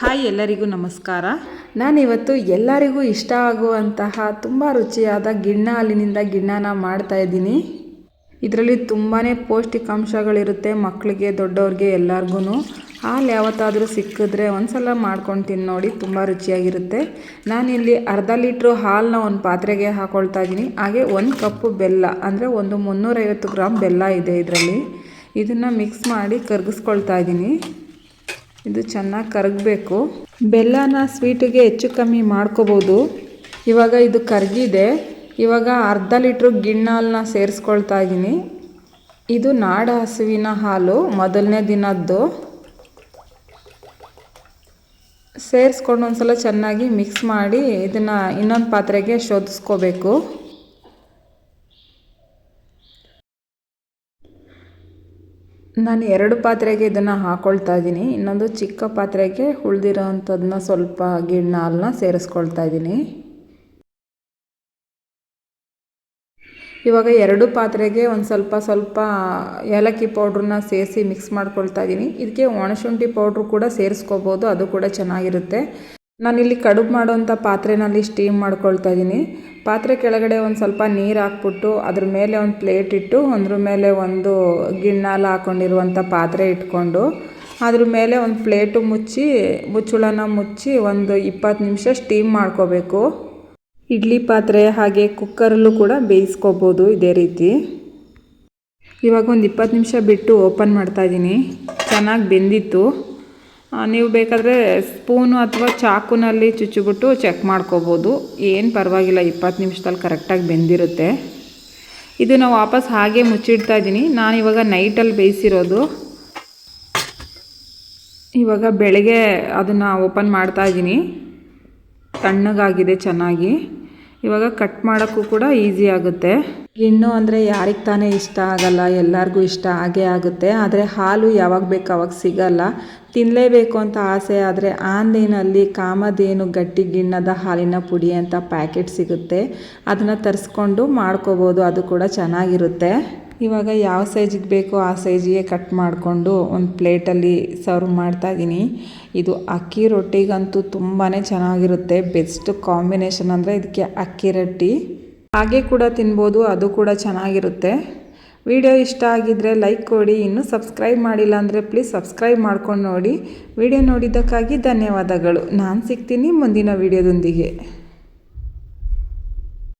Hi ಎಲ್ಲರಿಗೂ ನಮಸ್ಕಾರ. ನಾನಿವತ್ತು ಎಲ್ಲರಿಗೂ ಇಷ್ಟ ಆಗುವಂತಹ ತುಂಬ ರುಚಿಯಾದ ಗಿಣ್ಣ ಹಾಲಿನಿಂದ ಗಿಣ್ಣನ ಮಾಡ್ತಾ ಇದ್ದೀನಿ. ಇದರಲ್ಲಿ ತುಂಬಾ ಪೌಷ್ಟಿಕಾಂಶಗಳಿರುತ್ತೆ ಮಕ್ಕಳಿಗೆ ದೊಡ್ಡವ್ರಿಗೆ ಎಲ್ಲರಿಗೂ ಹಾಲು ಯಾವತ್ತಾದರೂ ಸಿಕ್ಕಿದ್ರೆ ಒಂದ್ಸಲ ಮಾಡ್ಕೊಂಡು ತಿಂದು ನೋಡಿ, ತುಂಬ ರುಚಿಯಾಗಿರುತ್ತೆ. ನಾನಿಲ್ಲಿ ಅರ್ಧ ಲೀಟ್ರು ಹಾಲನ್ನ ಒಂದು ಪಾತ್ರೆಗೆ ಹಾಕೊಳ್ತಾ ಇದ್ದೀನಿ. ಹಾಗೆ ಒಂದು ಕಪ್ಪು ಬೆಲ್ಲ, ಅಂದರೆ ಒಂದು ಮುನ್ನೂರೈವತ್ತು ಗ್ರಾಮ್ ಬೆಲ್ಲ ಇದೆ ಇದರಲ್ಲಿ. ಇದನ್ನು ಮಿಕ್ಸ್ ಮಾಡಿ ಕರಗಿಸ್ಕೊಳ್ತಾ ಇದ್ದೀನಿ. ಇದು ಚೆನ್ನಾಗಿ ಕರಗಬೇಕು. ಬೆಲ್ಲನ ಸ್ವೀಟಿಗೆ ಹೆಚ್ಚು ಕಮ್ಮಿ ಮಾಡ್ಕೋಬೋದು. ಇವಾಗ ಇದು ಕರಗಿದೆ. ಇವಾಗ ಅರ್ಧ ಲೀಟ್ರ್ ಗಿಣ್ಣಾಲನ್ನ ಸೇರಿಸ್ಕೊಳ್ತಾ ಇದ್ದೀನಿ ಇದು ನಾಡ ಹಸುವಿನ ಹಾಲು ಮೊದಲನೇ ದಿನದ್ದು. ಸೇರಿಸ್ಕೊಂಡು ಒಂದ್ಸಲ ಚೆನ್ನಾಗಿ ಮಿಕ್ಸ್ ಮಾಡಿ ಇದನ್ನು ಇನ್ನೊಂದು ಪಾತ್ರೆಗೆ ಶೋಧಿಸ್ಕೋಬೇಕು. ನಾನು ಎರಡು ಪಾತ್ರೆಗೆ ಇದನ್ನು ಹಾಕ್ಕೊಳ್ತಾ ಇದ್ದೀನಿ. ಇನ್ನೊಂದು ಚಿಕ್ಕ ಪಾತ್ರೆಗೆ ಉಳ್ದಿರೋ ಅಂಥದ್ದನ್ನ ಸ್ವಲ್ಪ ಗಿಣ್ಣ ಹಾಲನ್ನ ಸೇರಿಸ್ಕೊಳ್ತಾ ಇದ್ದೀನಿ. ಇವಾಗ ಎರಡು ಪಾತ್ರೆಗೆ ಒಂದು ಸ್ವಲ್ಪ ಸ್ವಲ್ಪ ಏಲಕ್ಕಿ ಪೌಡ್ರನ್ನ ಸೇರಿಸಿ ಮಿಕ್ಸ್ ಮಾಡ್ಕೊಳ್ತಾ ಇದ್ದೀನಿ. ಇದಕ್ಕೆ ಒಣಶುಂಠಿ ಪೌಡ್ರು ಕೂಡ ಸೇರಿಸ್ಕೋಬೋದು, ಅದು ಕೂಡ ಚೆನ್ನಾಗಿರುತ್ತೆ. ನಾನಿಲ್ಲಿ ಕಡುಬು ಮಾಡೋವಂಥ ಪಾತ್ರೆನಲ್ಲಿ ಸ್ಟೀಮ್ ಮಾಡ್ಕೊಳ್ತಾ ಇದ್ದೀನಿ ಪಾತ್ರೆ ಕೆಳಗಡೆ ಒಂದು ಸ್ವಲ್ಪ ನೀರು ಹಾಕ್ಬಿಟ್ಟು ಅದ್ರ ಮೇಲೆ ಒಂದು ಪ್ಲೇಟ್ ಇಟ್ಟು ಅದ್ರ ಮೇಲೆ ಒಂದು ಗಿಣ್ಣಾಲ ಹಾಕ್ಕೊಂಡಿರುವಂಥ ಪಾತ್ರೆ ಇಟ್ಕೊಂಡು ಅದ್ರ ಮೇಲೆ ಒಂದು ಪ್ಲೇಟು ಮುಚ್ಚಿ, ಮುಚ್ಚುಳನ ಮುಚ್ಚಿ ಒಂದು ಇಪ್ಪತ್ತು ನಿಮಿಷ ಸ್ಟೀಮ್ ಮಾಡ್ಕೋಬೇಕು. ಇಡ್ಲಿ ಪಾತ್ರೆ ಹಾಗೆ ಕುಕ್ಕರಲ್ಲೂ ಕೂಡ ಬೇಯಿಸ್ಕೋಬೋದು ಇದೇ ರೀತಿ. ಇವಾಗ ಒಂದು ಇಪ್ಪತ್ತು ನಿಮಿಷ ಬಿಟ್ಟು ಓಪನ್ ಮಾಡ್ತಾಯಿದ್ದೀನಿ ಚೆನ್ನಾಗಿ ಬೆಂದಿತ್ತು. ನೀವು ಬೇಕಾದರೆ ಸ್ಪೂನು ಅಥವಾ ಚಾಕುನಲ್ಲಿ ಚುಚ್ಚಿಬಿಟ್ಟು ಚೆಕ್ ಮಾಡ್ಕೋಬೋದು. ಏನು ಪರವಾಗಿಲ್ಲ, ಇಪ್ಪತ್ತು ನಿಮಿಷದಲ್ಲಿ ಕರೆಕ್ಟಾಗಿ ಬೆಂದಿರುತ್ತೆ. ಇದನ್ನು ವಾಪಸ್ ಹಾಗೆ ಮುಚ್ಚಿಡ್ತಾ ಇದ್ದೀನಿ. ನಾನು ಇವಾಗ ನೈಟಲ್ಲಿ ಬೇಯಿಸಿರೋದು. ಇವಾಗ ಬೆಳಗ್ಗೆ ಅದನ್ನು ಓಪನ್ ಮಾಡ್ತಾ ಇದ್ದೀನಿ. ತಣ್ಣಗಾಗಿದೆ, ಚೆನ್ನಾಗಿ. ಇವಾಗ ಕಟ್ ಮಾಡೋಕ್ಕೂ ಕೂಡ ಈಸಿ ಆಗುತ್ತೆ. ಗಿಣ್ಣು ಅಂದರೆ ಯಾರಿಗೆ ತಾನೇ ಇಷ್ಟ ಆಗಲ್ಲ, ಎಲ್ಲರಿಗೂ ಇಷ್ಟ ಆಗೇ ಆಗುತ್ತೆ. ಆದರೆ ಹಾಲು ಯಾವಾಗ ಬೇಕು ಅವಾಗ ಸಿಗಲ್ಲ. ತಿನ್ನಲೇಬೇಕು ಅಂತ ಆಸೆ ಆದರೆ ಆನ್ಲೈನಲ್ಲಿ ಕಾಮಧೇನು ಗಟ್ಟಿ ಗಿಣ್ಣದ ಹಾಲಿನ ಪುಡಿ ಅಂತ ಪ್ಯಾಕೆಟ್ ಸಿಗುತ್ತೆ. ಅದನ್ನು ತರಿಸ್ಕೊಂಡು ಮಾಡ್ಕೋಬೋದು, ಅದು ಕೂಡ ಚೆನ್ನಾಗಿರುತ್ತೆ. ಇವಾಗ ಯಾವ ಸೈಜಿಗೆ ಬೇಕೋ ಆ ಸೈಜಿಗೆ ಕಟ್ ಮಾಡಿಕೊಂಡು ಒಂದು ಪ್ಲೇಟಲ್ಲಿ ಸರ್ವ್ ಮಾಡ್ತಾಯಿದ್ದೀನಿ ಇದು ಅಕ್ಕಿ ರೊಟ್ಟಿಗಂತೂ ತುಂಬಾ ಚೆನ್ನಾಗಿರುತ್ತೆ. ಬೆಸ್ಟ್ ಕಾಂಬಿನೇಷನ್ ಅಂದರೆ ಇದಕ್ಕೆ ಅಕ್ಕಿ ರೊಟ್ಟಿ. ಹಾಗೆ ಕೂಡ ತಿನ್ಬೋದು, ಅದು ಕೂಡ ಚೆನ್ನಾಗಿರುತ್ತೆ. ವಿಡಿಯೋ ಇಷ್ಟ ಆಗಿದ್ದರೆ ಲೈಕ್ ಕೊಡಿ. ಇನ್ನೂ ಸಬ್ಸ್ಕ್ರೈಬ್ ಮಾಡಿಲ್ಲ ಅಂದರೆ ಪ್ಲೀಸ್ ಸಬ್ಸ್ಕ್ರೈಬ್ ಮಾಡ್ಕೊಂಡು ನೋಡಿ. ವಿಡಿಯೋ ನೋಡಿದ್ದಕ್ಕಾಗಿ ಧನ್ಯವಾದಗಳು. ನಾನು ಸಿಗ್ತೀನಿ ಮುಂದಿನ ವಿಡಿಯೋದೊಂದಿಗೆ.